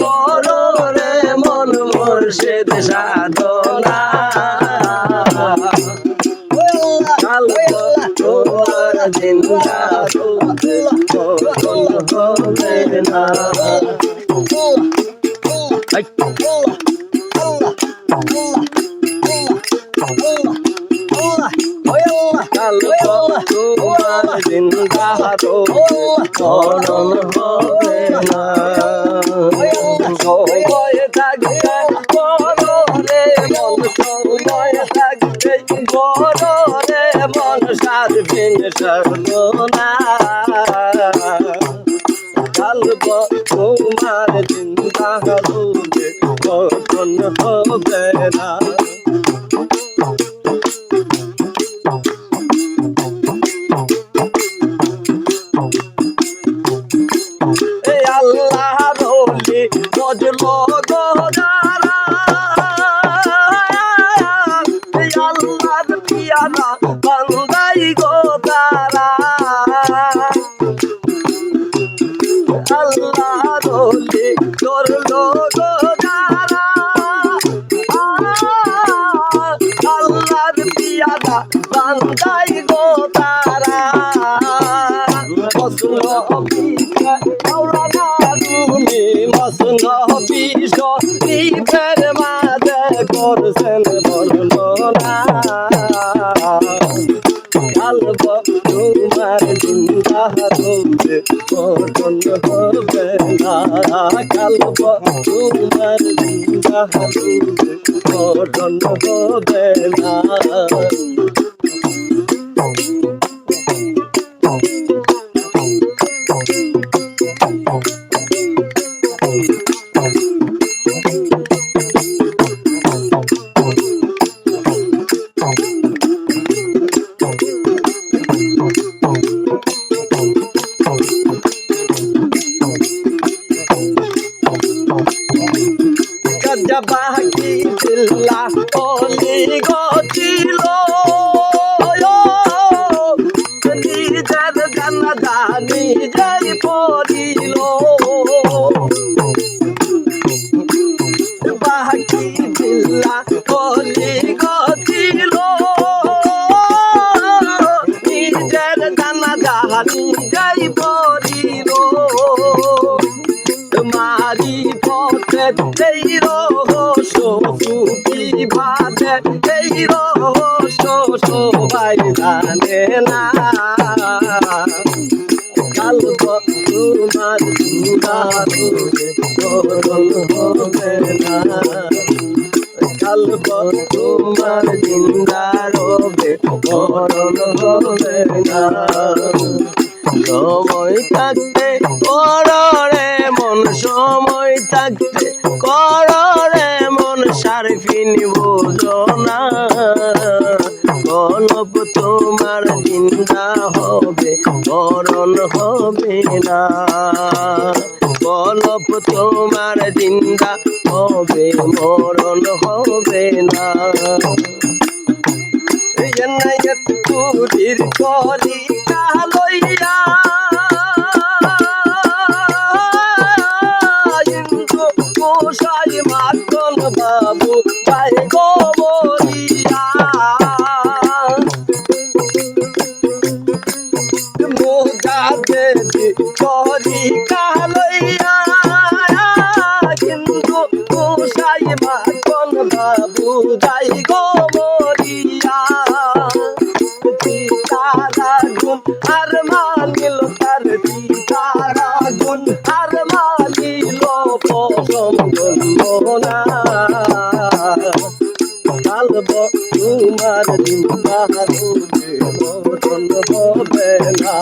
করো রে মন মুর্শিদ সাধনা। তোমার জিন্দা হবে না তোমার জিন্দা হবে না। করো রে মন সারবিন সর্বনা কালব তোমার চিন্তা হবে হবে না। আল্লাহ রলি করল গোদারা আল্লাহর পিয়ারা বান্দাই গোদারা মসন বিকা আওলানা তুমি মসন বিষ তোমার জিন্দা হবে কখন হবে না। কালব তোমার জিন্দা হবে কখন হবে না। গজবাহি দিল্লা ওলি গছিল নিজের জানাজা নিজেই পড়িল। বাকি দিল্লা ওলি গছিল নিজের জানাজা নিজেই মারি পথে, এই রহস্য সুখী ভাতে এই রহস্য সবাই জানে না। কালব তোমার করণ হবে না। কালব তোমার জিন্দারোগে করণ হবে না। সময় থাকতে মন সময় থাকতে কররে মন সারফিন বোঝনা কলপ তোমার জিন্দা হবে মরণ হবে না। কলপ তোমার জিন্দা হবে মরণ হবে না। তুরির কলি কালইয়া যাই গোবরিয়া তারা গুণ আর মানিল তার তারা গুণ আর মানিল পশম না কালব তোমার চিন্তা মরণ হবে না